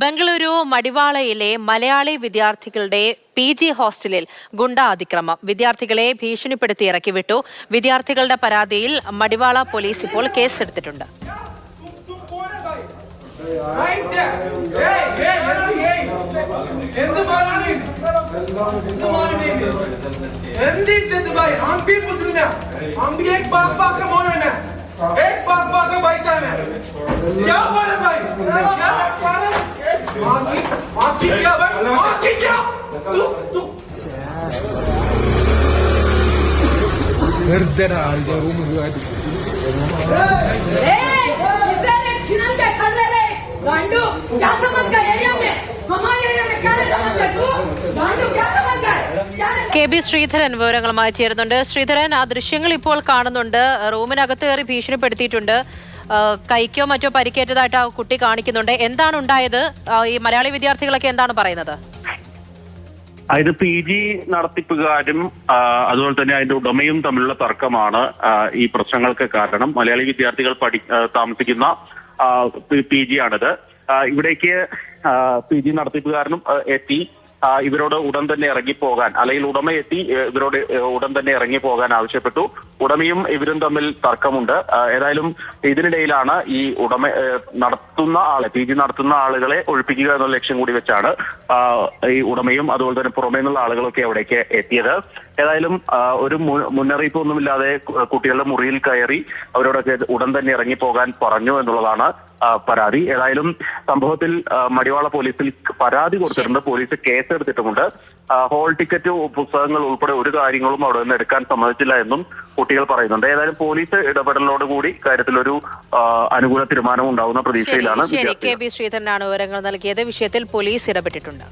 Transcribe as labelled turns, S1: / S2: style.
S1: ബംഗളൂരു മടിവാളയിലെ മലയാളി വിദ്യാർത്ഥികളുടെ P G ഹോസ്റ്റലിൽ ഗുണ്ടാ അതിക്രമം വിദ്യാർത്ഥികളെ ഭീഷണിപ്പെടുത്തി ഇറക്കിവിട്ടു വിദ്യാർത്ഥികളുടെ പരാതിയിൽ മടിവാള പോലീസ് ഇപ്പോൾ കേസെടുത്തിട്ടുണ്ട്
S2: हम
S3: ए, इधर एक छिनल के खड़े रहे गांडू क्या समझ गए एरिया में हमारे एरिया में क्या समझ गए तू गांडू क्या समझ गए क्या
S1: കെ ബി ശ്രീധരൻ വിവരങ്ങളുമായി ചേരുന്നുണ്ട് ശ്രീധരൻ ആ ദൃശ്യങ്ങൾ ഇപ്പോൾ കാണുന്നുണ്ട് റൂമിനകത്ത് കയറി ഭീഷണിപ്പെടുത്തിയിട്ടുണ്ട് ആ, കൈക്കോ മറ്റോ പരിക്കേറ്റതായിട്ട് ആ കുട്ടി കാണിക്കുന്നുണ്ട് എന്താണ് ഉണ്ടായത് ആ, ഈ മലയാളി വിദ്യാർത്ഥികളൊക്കെ എന്താണ് പറയുന്നത്
S4: ഇത് പി ജി നടത്തിപ്പുകാരും അതുപോലെ തന്നെ അതിന്റെ ഉടമയും തമ്മിലുള്ള തർക്കമാണ് ഈ പ്രശ്നങ്ങൾക്ക് കാരണം. മലയാളി വിദ്യാർത്ഥികൾ പഠി താമസിക്കുന്ന പി ജി ആണിത്. ഇവിടേക്ക് പി ജി നടത്തിപ്പുകാരനും എത്തി. ഇവരോട് ഉടൻ തന്നെ ഇറങ്ങിപ്പോകാൻ അല്ലെങ്കിൽ ഉടമ എത്തി ഇവരോട് ഉടൻ തന്നെ ഇറങ്ങി പോകാൻ ആവശ്യപ്പെട്ടു. ഉടമയും ഇവരും തമ്മിൽ തർക്കമുണ്ട്. ഏതായാലും ഇതിനിടയിലാണ് ഈ ഉടമ നടത്തുന്ന ആളെ പി ജി നടത്തുന്ന ആളുകളെ ഒഴിപ്പിക്കുക എന്ന ലക്ഷ്യം കൂടി വെച്ചാണ് ഈ ഉടമയും അതുപോലെ തന്നെ പുറമേ നിന്നുള്ള ആളുകളൊക്കെ അവിടേക്ക് എത്തിയത്. ഏതായാലും ഒരു മുന്നറിയിപ്പ് ഒന്നുമില്ലാതെ കുട്ടികളുടെ മുറിയിൽ കയറി അവരോടൊക്കെ ഉടൻ തന്നെ ഇറങ്ങിപ്പോകാൻ പറഞ്ഞു എന്നുള്ളതാണ് പരാതി. ഏതായാലും സംഭവത്തിൽ മടിവാള പോലീസിൽ പരാതി കൊടുത്തിട്ടുണ്ട്. പോലീസ് കേസെടുത്തിട്ടുമുണ്ട്. ഹോൾ ടിക്കറ്റ് പുസ്തകങ്ങൾ ഉൾപ്പെടെ ഒരു കാര്യങ്ങളും അവിടെ നിന്ന് എടുക്കാൻ സമ്മതിച്ചില്ല എന്നും കുട്ടികൾ പറയുന്നുണ്ട്. ഏതായാലും പോലീസ് ഇടപെടലോടുകൂടി കാര്യത്തിലൊരു ഒരു അനുകൂല തീരുമാനം ഉണ്ടാവുന്ന പ്രതീക്ഷയിലാണ്
S1: ശരി കെ ബി ശ്രീധരനാണ് വിവരങ്ങൾ നൽകിയത്. വിഷയത്തിൽ പോലീസ് ഇടപെട്ടിട്ടുണ്ട്.